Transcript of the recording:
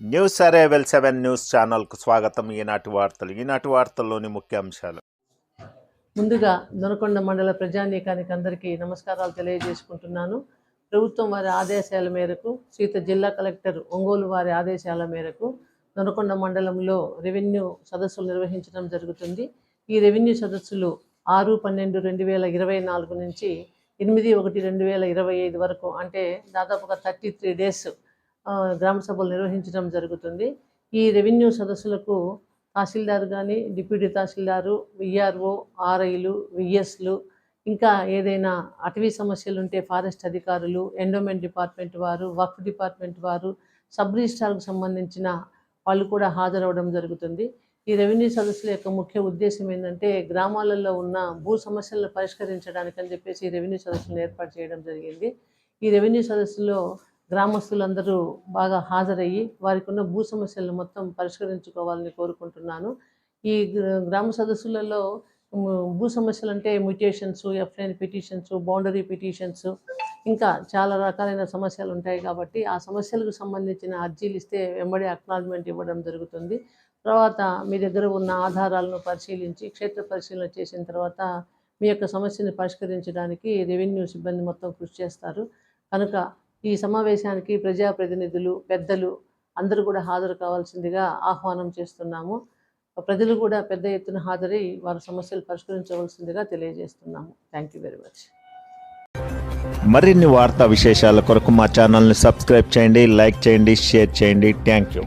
News అరేవెల్ seven news ఛానల్కు స్వాగతం. ఈనాటి వార్తలు. ఈనాటి వార్తల్లోని ముఖ్యాంశాలు ముందుగా దొనకొండ మండల ప్రజానీకానికి అందరికీ నమస్కారాలు తెలియజేసుకుంటున్నాను. ప్రభుత్వం వారి ఆదేశాల మేరకు సీత జిల్లా కలెక్టర్ ఒంగోలు వారి ఆదేశాల మేరకు దొనకొండ మండలంలో రెవెన్యూ సదస్సులు నిర్వహించడం జరుగుతుంది. ఈ రెవెన్యూ సదస్సులు ఆరు పన్నెండు రెండు వేల ఇరవై నాలుగు నుంచి ఎనిమిది ఒకటి రెండు వేల ఇరవై ఐదు వరకు అంటే దాదాపుగా థర్టీ త్రీ డేస్ గ్రామ సభలు నిర్వహించడం జరుగుతుంది. ఈ రెవెన్యూ సదస్సులకు తహసీల్దార్ కానీ డిప్యూటీ తహసీల్దారు విఆర్ఓ ఆర్ఐలు విఎస్లు ఇంకా ఏదైనా అటవీ సమస్యలు ఉంటే ఫారెస్ట్ అధికారులు ఎండోమెంట్ డిపార్ట్మెంట్ వారు వక్ఫ్ డిపార్ట్మెంట్ వారు సబ్ రిజిస్ట్రార్కు సంబంధించిన వాళ్ళు కూడా హాజరవడం జరుగుతుంది. ఈ రెవెన్యూ సదస్సుల యొక్క ముఖ్య ఉద్దేశం ఏంటంటే గ్రామాలలో ఉన్న భూ సమస్యలను పరిష్కరించడానికి అని చెప్పేసి ఈ రెవెన్యూ సదస్సులను ఏర్పాటు చేయడం జరిగింది. ఈ రెవెన్యూ సదస్సులో గ్రామస్తులందరూ బాగా హాజరయ్యి వారికి ఉన్న భూ సమస్యలను మొత్తం పరిష్కరించుకోవాలని కోరుకుంటున్నాను. ఈ గ్రామ సదస్సులలో భూ సమస్యలు అంటే mutations FIN petitions boundary petitions ఇంకా చాలా రకాలైన సమస్యలు ఉంటాయి కాబట్టి ఆ సమస్యలకు సంబంధించిన అర్జీలు ఇస్తే వెంబడి అక్నాలజ్మెంట్ ఇవ్వడం జరుగుతుంది. తర్వాత మీ దగ్గర ఉన్న ఆధారాలను పరిశీలించి క్షేత్ర పరిశీలన చేసిన తర్వాత మీ యొక్క సమస్యను పరిష్కరించడానికి రెవెన్యూ సిబ్బంది మొత్తం కృషి చేస్తారు. కనుక ఈ సమావేశానికి ప్రజాప్రతినిధులు పెద్దలు అందరూ కూడా హాజరు కావాల్సిందిగా ఆహ్వానం చేస్తున్నాము. ప్రజలు కూడా పెద్ద ఎత్తున హాజరై వారి సమస్యలు పరిష్కరించవలసిందిగా తెలియజేస్తున్నాము. థ్యాంక్ యూ వెరీ మచ్ మరిన్ని వార్తా విశేషాల కొరకు మా ఛానల్ని సబ్స్క్రైబ్ చేయండి లైక్ చేయండి షేర్ చేయండి. Thank you